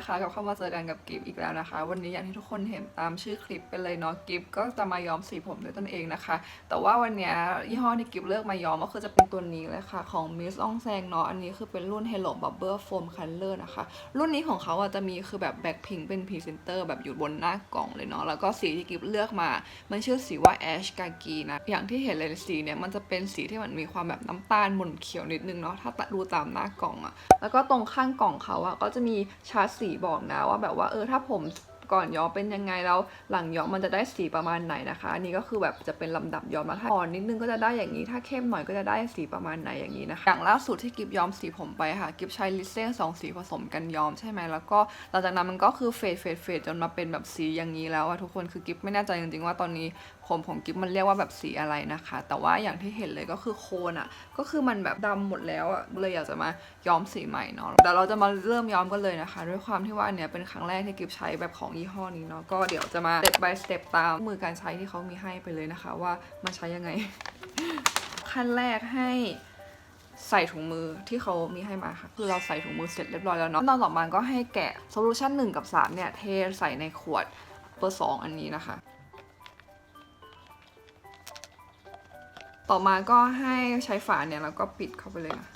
นะคะกับเข้ามาเจอกันกับกิฟอีกแล้วนะคะ วันนี้อย่างที่ทุกคนเห็นตามชื่อคลิปไปเลยเนาะกิฟก็จะมาย้อมสีผมด้วยตนเองนะคะ แต่ว่าวันนี้ยี่ห้อที่กิฟเลือกมาย้อมก็คือจะเป็นตัวนี้เลยค่ะของ Miss อองแซงเนาะอันนี้คือเป็นรุ่น Hello Bubble Foam Color นะคะ รุ่นนี้ของเขาอะจะมีคือแบบแบ็คพิงเป็นพรีเซนเตอร์แบบอยู่บนหน้ากล่องเลยเนาะแล้วก็สีที่กิฟเลือกมา มันชื่อสีว่า Ash Kaki นะอย่างที่เห็นเลยสีเนี่ยมันจะเป็นสีที่มันมีความแบบน้ำตาลหม่นเขียวนิดนึงเนาะถ้าดูตามหน้ากล่องอะแล้วก็ตรงข้างกล่องเขาอะก็จะมีชาร์ตสีบอกนะว่าแบบว่าเออถ้าผม ก่อนย้อมเป็นยังไงแล้วหลังย้อมมันจะได้สีประมาณไหนนะคะนนี้ก็คือแบบจะเป็นลำดับย้อมแล้วถ้าอ่อนนิดนึงก็จะได้อย่างนี้ ถ้าเข้มหน่อยก็จะได้สีประมาณไหนอย่างนี้นะคะ อย่างล่าสุดที่กิฟย้อมสีผมไปค่ะ กิฟใช้ลิเซ่สองสีผสมกันย้อมใช่ไหมแล้วก็หลังจากนั้นมันก็คือเฟดเฟดเฟดจนมาเป็นแบบสีอย่างนี้แล้วอะทุกคนคือกิฟไม่แน่ใจจริงๆว่าตอนนี้ผมของกิฟมันเรียกว่าแบบสีอะไรนะคะ แต่ว่าอย่างที่เห็นเลยก็คือโคนอะก็คือมันแบบดำหมดแล้วอะเลยอยากจะมาย้อมสีใหม่เนาะเดี๋ยวเราจะมาเริ่มย้อมกันเลยนะคะ ด้วยความที่ว่าอันเนี้ยเป็นครั้งแรกที่กิฟใช้แบบของยี่ห้อนี้เนาะก็เดี๋ยวจะมา step by step ตามมือการใช้ที่เขามีให้ไปเลยนะคะว่ามันใช้ยังไง ขั้นแรกให้ใส่ถุงมือที่เขามีให้มาค่ะ คือเราใส่ถุงมือเสร็จเรียบร้อยแล้วเนาะตอนต่อมาก็ให้แกะโซลูชัน1กับ3เนี่ยเทใส่ในขวดเบอร์2อันนี้นะคะ ต่อมาก็ให้ใช้ฝาเนี่ยแล้วก็ปิดเข้าไปเลยนะ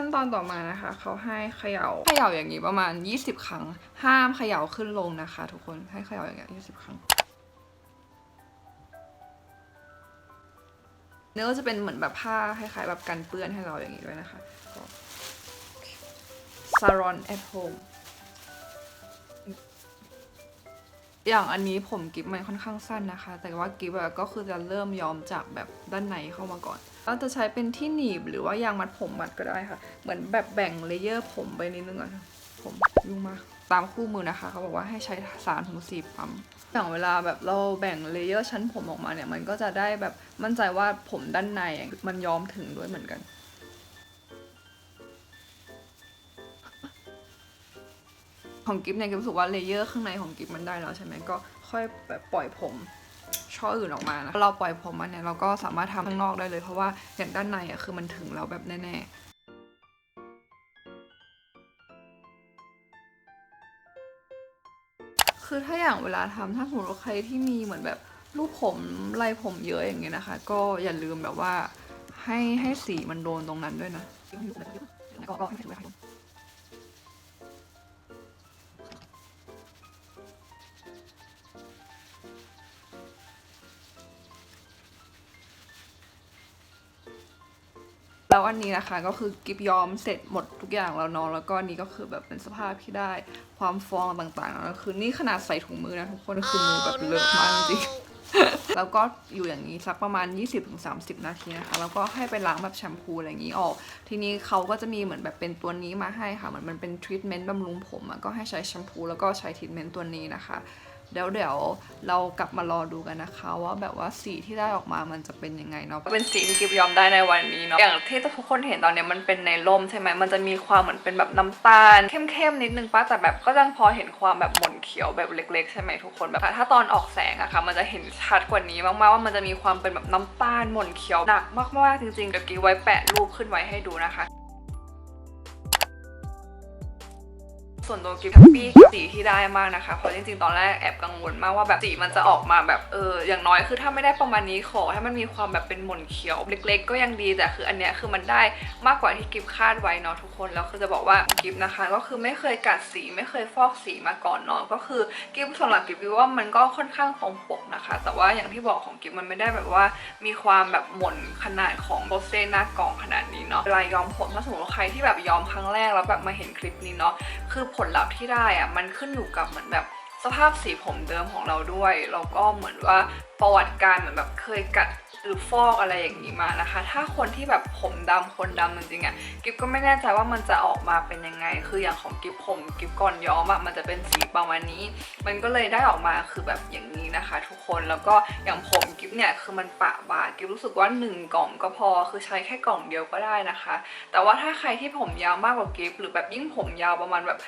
ขั้นตอนต่อมานะคะ เขาให้เขย่าเขย่าอย่างนี้ประมาณ 20 ครั้ง ห้ามเขย่าขึ้นลงนะคะ ทุกคนให้เขย่าอย่างเงี้ย20ครั้งเนื้อจะเป็นเหมือนแบบผ้าคล้ายๆแบบกันเปื้อนให้เราอย่างนี้ด้วยนะคะก็ Saron at home อย่างอันนี้ผมกิฟมันค่อนข้างสั้นนะคะ แต่ว่ากิฟอะก็คือจะเริ่มย้อมจากแบบด้านในเข้ามาก่อน เราจะใช้เป็นที่หนีบหรือว่ายางมัดผมมัดก็ได้ค่ะ เหมือนแบบแบ่งเลเยอร์ผมไปนิดนึงอะผมยุ่งมากตามคู่มือนะคะเขาบอกว่าให้ใช้สามถึงสี่ปั๊มอย่างเวลาแบบเราแบ่งเลเยอร์ชั้นผมออกมาเนี่ยมันก็จะได้แบบมั่นใจว่าผมด้านในมันย้อมถึงด้วยเหมือนกันของกิฟเนี่ยกิฟรู้สึกว่าเลเยอร์ข้างในของกิฟมันได้แล้วใช่ไหมก็ค่อยแบบปล่อยผม ช่ออื่นออกมานะเราปล่อยผมมันเนี่ยเราก็สามารถทำข้างนอกได้เลย เพราะว่าอย่างด้านในอะคือมันถึงเราแบบแน่ๆคือถ้าอย่างเวลาทำถ้าสมมติว่าใครที่มีเหมือนแบบรูปผมลายผมเยอะอย่างเงี้ยนะคะ ก็อย่าลืมแบบว่าให้ให้สีมันโดนตรงนั้นด้วยนะก็ก็ไม่ถือว่ แล้วอันนี้นะคะก็คือกิฟยอมเสร็จหมดทุกอย่างแล้วเนาะแล้วก็นี้ก็คือแบบเป็นสภาพที่ได้ความฟองต่างๆแล้วคือนี่ขนาดใส่ถุงมือนะทุกคนคือมือแบบเลอะมากจริงๆแล้วก็อยู่อย่างนี้สักประมาณ 20-30 นาทีนะคะ แล้วก็ให้ไปล้างแบบแชมพูอะไรอย่างนี้ออก ทีนี้เขาก็จะมีเหมือนแบบเป็นตัวนี้มาให้ค่ะ เหมือนมันเป็นทรีทเมนต์บำรุงผมอะก็ให้ใช้แชมพูแล้วก็ใช้ทรีทเมนต์ตัวนี้นะคะ เดี๋ยวเดี๋ยวเรากลับมารอดูกันนะคะว่าแบบว่าสีที่ได้ออกมามันจะเป็นยังไงเนาะเป็นสีที่กิฟยอมได้ในวันนี้เนาะอย่างที่ทุกคนเห็นตอนเนี้ยมันเป็นในร่มใช่ไหมมันจะมีความเหมือนเป็นแบบน้ำตาลเข้มๆนิดนึงป้าแต่แบบก็ยังพอเห็นความแบบหม่นเขียวแบบเล็ก ๆ ใช่ไหมทุกคนแบบถ้าตอนออกแสงอะค่ะมันจะเห็นชัดกว่านี้มากๆว่ามันจะมีความเป็นแบบน้ำตาลหม่นเขียวหนักมากๆจริงๆเดี๋ยวกิฟไว้แปะรูปขึ้นไว้ให้ดูนะคะ ส่วนตัวกิฟต์แฮปปี้สีที่ได้มากนะคะ เพราะจริงๆ ตอนแรกแอบกังวลมากว่าแบบสีมันจะออกมาแบบเอออย่างน้อยคือถ้าไม่ได้ประมาณนี้ขอให้มันมีความแบบเป็นหม่นเขียวเล็ก ๆ ก็ยังดีแต่คืออันเนี้ยคือมันได้มากกว่าที่กิฟคาดไว้เนาะทุกคนแล้วคือจะบอกว่ากิฟนะคะ ก็คือไม่เคยกัดสีไม่เคยฟอกสีมาก่อนเนาะก็คือกิฟสำหรับกิฟต์วิวว่ามันก็ค่อนข้างตรงปกนะคะ แต่ว่าอย่างที่บอกของกิฟมันไม่ได้แบบว่ามีความแบบหม่นขนาดของโรเซ่หน้ากล่องขนาดนี้เนาะเวลาย้อมผมถ้าสมมติว่าใครที่แบบย้อมครั้งแรกแล้วแบบมาเห็นคลิปนี้เนาะ คือผลลัพธ์ที่ได้อะมันขึ้นอยู่กับเหมือนแบบ สภาพสีผมเดิมของเราด้วยแล้วก็เหมือนว่าประวัติการเหมือนแบบเคยกัดหรือฟอกอะไรอย่างนี้มานะคะ ถ้าคนที่แบบผมดำคนดำจริงๆอะกิฟก็ไม่แน่ใจว่ามันจะออกมาเป็นยังไง คืออย่างของกิฟผมกิฟก่อนย้อมอะมันจะเป็นสีประมาณนี้ มันก็เลยได้ออกมาคือแบบอย่างนี้นะคะ ทุกคนแล้วก็อย่างผมกิฟเนี่ยคือมันปะบาดกิฟรู้สึกว่าหนึ่งกล่องก็พอคือใช้แค่กล่องเดียวก็ได้นะคะ แต่ว่าถ้าใครที่ผมยาวมากกว่ากิฟหรือแบบยิ่งผมยาวประมาณแบบ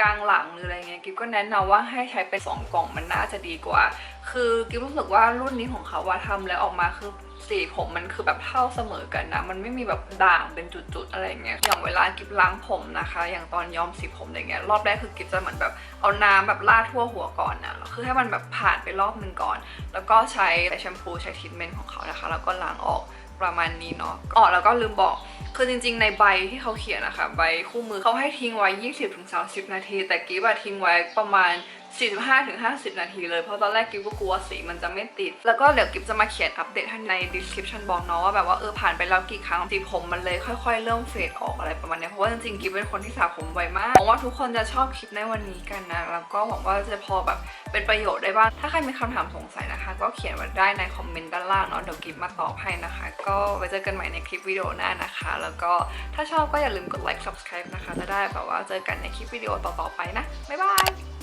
กลางหลังหรืออะไรเงี้ยกิฟก็แนะนำว่าให้ใช้เป็นสองกล่องมันน่าจะดีกว่า คือกิฟรู้สึกว่ารุ่นนี้ของเขาว่าทำแล้วออกมาคือสีผมมันคือแบบเท่าเสมอกันนะ มันไม่มีแบบด่างเป็นจุดๆอะไรเงี้ย อย่างเวลากิฟล้างผมนะคะ อย่างตอนย้อมสีผมอะไรเงี้ย รอบแรกคือกิฟจะเหมือนแบบเอาน้ำแบบลาดทั่วหัวก่อนนะคือให้มันแบบผ่านไปรอบหนึ่งก่อน แล้วก็ใช้แชมพูใช้ทรีทเมนต์ของเขานะคะ แล้วก็ล้างออก ประมาณนี้เนาะอ๋อแล้วก็ลืมบอกคือจริงๆ ในใบที่เขาเขียนนะคะใบคู่มือเขาให้ทิ้งไว้ 20-30 นาที แต่กิฟอะทิ้งไว้ประมาณ45-50 นาทีเลย เพราะตอนแรกกิฟก็กลัวสีมันจะไม่ติด แล้วก็เดี๋ยวกิฟจะมาเขียนอัปเดตให้ใน description บอกเนาะว่าแบบว่าเออผ่านไปแล้วกี่ครั้งสีผมมันเลยค่อยๆ เริ่มเฟดออกอะไรประมาณเนี้ยเพราะว่าจริงๆกิฟเป็นคนที่สระผมไวมากหวังว่าทุกคนจะชอบคลิปในวันนี้กันนะแล้วก็หวังว่าจะพอแบบเป็นประโยชน์ได้บ้างถ้าใครมีคำถามสงสัยนะคะ ก็เขียนไว้ได้ในคอมเมนต์ด้านล่างเนาะเดี๋ยวกิฟมาตอบให้นะคะ ก็ไว้เจอกันใหม่ในคลิปวิดีโอหน้านะคะ แล้วก็ถ้าชอบก็อย่าลืมกดไลค์ subscribe นะคะจะได้แบบว่าเจอกันในคลิปวิดีโอต่อๆไปนะบ๊ายบาย